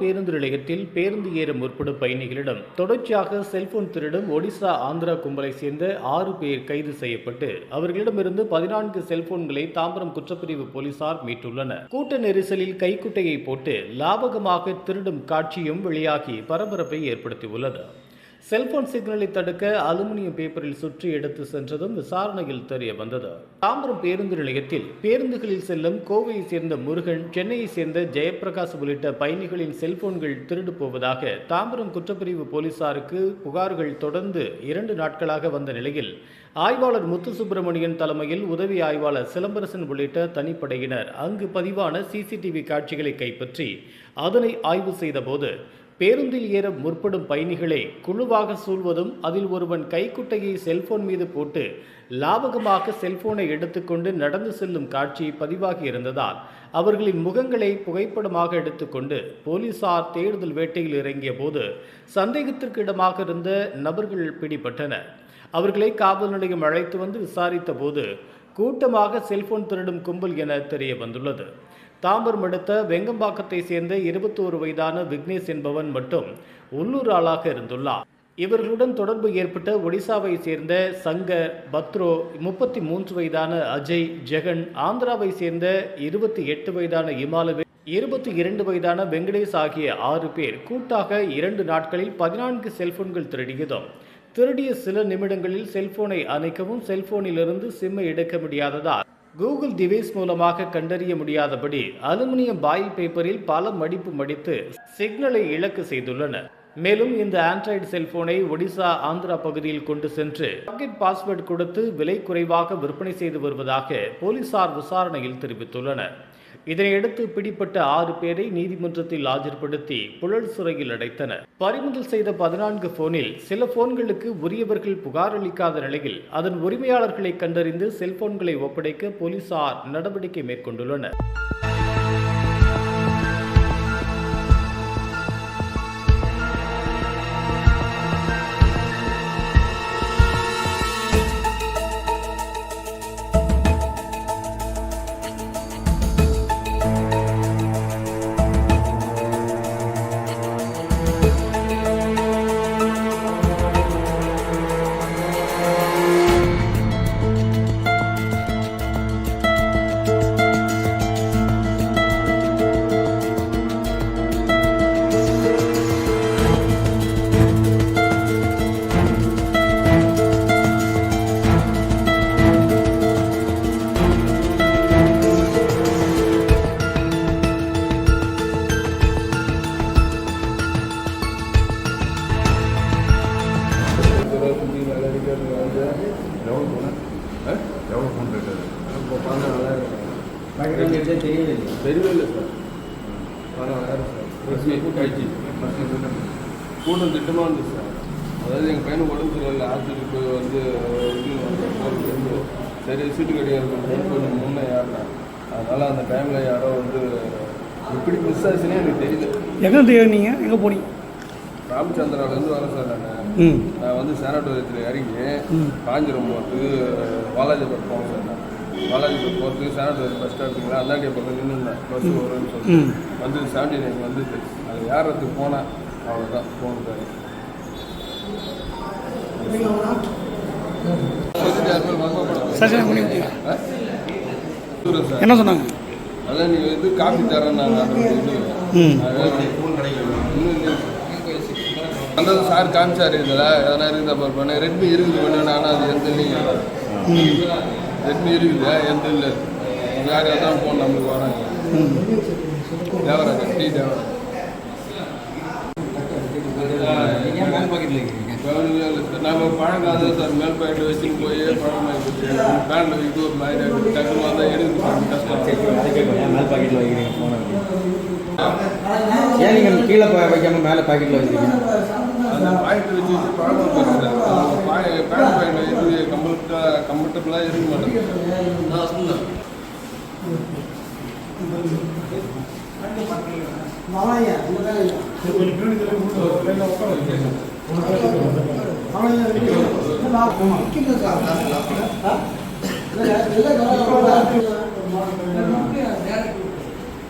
பேருந்து நிலையத்தில் பேருந்து ஏற முற்படும் பயணிகளிடம் தொடர்ச்சியாக செல்போன் திருடும் ஒடிசா ஆந்திரா கும்பலை சேர்ந்த ஆறு பேர் கைது செய்யப்பட்டு அவர்களிடமிருந்து பதினான்கு செல்போன்களை தாம்பரம் குற்றப்பிரிவு போலீசார் மீட்டுள்ளனர். கூட்ட நெரிசலில் கைக்குட்டையை போட்டு லாபகமாக திருடும் காட்சியும் வெளியாகி பரபரப்பை ஏற்படுத்தியுள்ளது. செல்போன் சிக்னலை தடுக்க அலுமினியம் பேப்பரில் சுற்றி எடுத்து சென்றதும் விசாரணையில் தெரிய வந்தது. தாம்பரம் பேருந்து நிலையத்தில் பேருந்துகளில் செல்லும் கோவையை சேர்ந்த முருகன் சென்னையை சேர்ந்த ஜெயபிரகாஷ் உள்ளிட்ட பயணிகளின் செல்போன்கள் திருடு போவதாக தாம்பரம் குற்றப்பிரிவு போலீசாருக்கு புகார்கள் தொடர்ந்து இரண்டு நாட்களாக வந்த நிலையில் ஆய்வாளர் முத்து சுப்பிரமணியன் தலைமையில் உதவி ஆய்வாளர் சிலம்பரசன் உள்ளிட்ட தனிப்படையினர் அங்கு பதிவான சிசிடிவி காட்சிகளை கைப்பற்றி அதனை ஆய்வு செய்தபோது பேருந்தில் ஏற முற்படும் பயணிகளை குழுவாக சூழ்வதும் அதில் ஒருவன் கைக்குட்டையை செல்போன் மீது போட்டு லாபகமாக செல்போனை எடுத்துக்கொண்டு நடந்து செல்லும் காட்சி பதிவாகி இருந்ததால் அவர்களின் முகங்களை புகைப்படமாக எடுத்துக்கொண்டு போலீசார் தேடுதல் வேட்டையில் இறங்கிய போது சந்தேகத்திற்கு இடமாக இருந்த நபர்கள் பிடிபட்டனர். அவர்களை காவல் நிலையம் அழைத்து வந்து விசாரித்த போது கூட்டமாக செல்போன் திருடும் கும்பல் என தெரிய வந்துள்ளது. தாம்பரம் அடுத்த வெங்கம்பாக்கத்தை சேர்ந்த இருபத்தோரு வயதான விக்னேஷ் என்பவன் மட்டும் உள்ளூர் ஆளாக இருந்துள்ளார். இவர்களுடன் தொடர்பு ஏற்பட்ட ஒடிசாவை சேர்ந்த சங்கர் பத்ரோ முப்பத்தி மூன்று வயதான அஜய் ஜெகன் ஆந்திராவை சேர்ந்த இருபத்தி எட்டு வயதான இமாலவே இருபத்தி இரண்டு வயதான வெங்கடேஷ் ஆகிய ஆறு பேர் கூட்டாக இரண்டு நாட்களில் பதினான்கு செல்போன்கள் திருடியதும் திருடிய சில நிமிடங்களில் செல்போனை அணைக்கவும் செல்போனிலிருந்து சிம்மை எடுக்க முடியாததால் கூகுள் டிவைஸ் மூலமாக கண்டறிய முடியாதபடி அலுமினியம் பாயில் பேப்பரில் பல மடிப்பு மடித்து சிக்னலை இலக்கு செய்துள்ளனர் மேலும் இந்த ஆண்ட்ராய்டு செல்போனை ஒடிசா ஆந்திரா பகுதியில் கொண்டு சென்று பாக்கெட் பாஸ்வேர்டு கொடுத்து விலை குறைவாக விற்பனை செய்து வருவதாக போலீசார் விசாரணையில் தெரிவித்துள்ளனர். இதனையடுத்து பிடிப்பட்ட ஆறு பேரை நீதிமன்றத்தில் ஆஜர்படுத்தி புழல் சிறையில் அடைத்தனர். பறிமுதல் செய்த பதினான்கு போனில் சில போன்களுக்கு உரியவர்கள் புகார் அளிக்காத நிலையில் அதன் உரிமையாளர்களை கண்டறிந்து செல்போன்களை ஒப்படைக்க போலீசார் நடவடிக்கை மேற்கொண்டுள்ளனர். தெரியல தெரியவே இல்லை சார். கழிச்சு கூட்டம் திட்டமாக இருந்துச்சு சார். அதாவது எங்கள் பையனுக்கு உடம்பு சரியில்லை ஹாஸ்பிட்டலுக்கு போய் வந்து இது போகிறது வந்து சரி சீட்டு கிடையாது கொஞ்சம் முன்னே ஏறினேன் அதனால் அந்த டைமில் யாரோ வந்து எப்படி மிஸ் ஆச்சுன்னே எனக்கு தெரியல. எங்கே தேடினீங்க எங்கே போனீங்க? ராமச்சந்திராவிலேருந்து வரேன் சார் நான். நான் வந்து சேனாட்டோரியத்தில் இறங்கி. காஞ்சிரம் போகிறதுக்கு வாலாஜிபுரம் போகணும் சார் நான். வாலாஜிபுரம் போகிறதுக்கு சேனாட்டோரியல் பஸ் ஸ்டாண்டுங்களா அந்தாண்டிய பக்கம் நின்றுருந்தேன் பஸ் வரும்னு சொல்லிட்டு. ம். வந்து செவன்டி நைன் வந்துச்சு அது ஏறத்துக்கு போனேன் அவ்வளோதான் சார் என்ன சொன்னாங்க? அதான் நீங்கள் இது காப்பி தரேன் அந்த சார் காமிச்சார் இதில். எதனா இருக்குதா பார்ப்பேன் ரெட்மி இருக்குது பண்ணேன் ஆனால் அது எந்த இல்லைங்க ரெட்மி இருக்குது எந்த இல்லை. யார் எதாவது ஃபோன் நம்மளுக்கு வராங்க. தேவராஜ் டி தேவராஜ் நம்ம பழங்காத சார் மேல் பாக்கெட்டில் வச்சுட்டு போய் பழம் போச்சு பேண்டில் வைக்கிட்டு ஒரு மாதிரி ஆயிடுச்சு. டக்குனு வந்தால் எடுக்க கஷ்டம். மேல் பாக்கெட்டில் வைக்கிறீங்க ஃபோனை ஏன் நீங்கள் கீழே ப- வைக்காம மேலே பாக்கெட்டில் வைக்கிறீங்க பாயிண்ட் வச்சு வச்சு பழக்கம் பேசுகிறேன் பேண்ட் பாயிண்ட் இது கம்ஃபர்ட்டாக கம்ஃபர்டபுளாக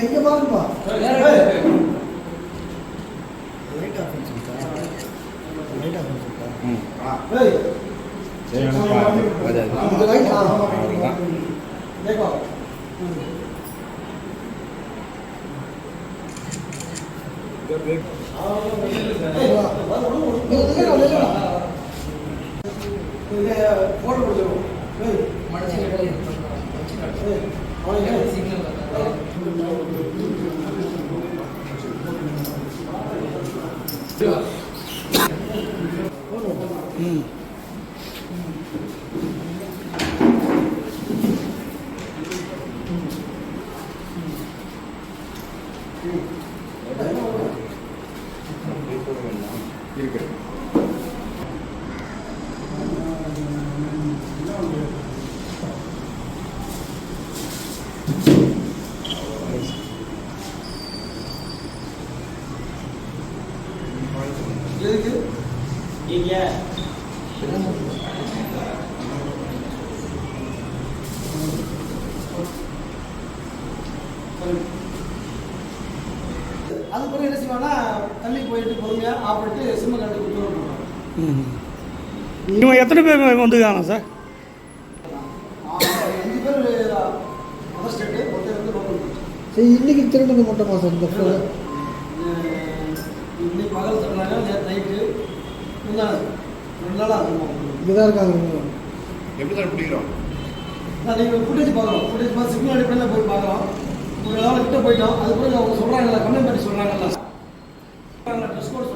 எங்க பாருப்பா? போட்டோ கொடுத்துருவோம் மனுஷன் சிக்னல் இருக்கு அது தள்ளி போயிட்டு பொறுமையாக ஆஃப் பண்ணிட்டு சிம்ம கண்டு கொடுத்துருவோம் ம் இவங்க எத்தனை பேர் வந்துருக்காங்க சார்? அஞ்சு பேர் அதர் ஸ்டேட்டு ஒருத்தர் வந்து சரி இன்னைக்கு திருடுறது மட்டுமா சார் இந்த ஃபோன் இன்னைக்கு பகல் சொன்னாங்க நேற்று நைட்டு ரெண்டு நாளாக இருக்கும் இங்கதான் இருக்காங்க எப்படி சார் பிடிக்கிறோம்? நான் நீங்கள் ஃபுட்டேஜ் பார்க்குறோம். ஃபுட்டேஜ் பார்த்து சிக்னல் அடிப்படையில் போய் பார்க்குறோம். ஒரு நாள் கிட்ட போயிட்டோம் அது பிறகு அவங்க சொல்கிறாங்கல்ல கம்ப்ளைண்ட் பண்ணி சொல்கிறாங்கல்ல ட்ரெஸ் கோட் சொல்கிறாங்கல்ல ரொம்ப வேண்டாம் ட்ரெஸ் கோட் சொல்கிறாங்க அந்த அடிப்படையில் போய் பார்க்குறோம்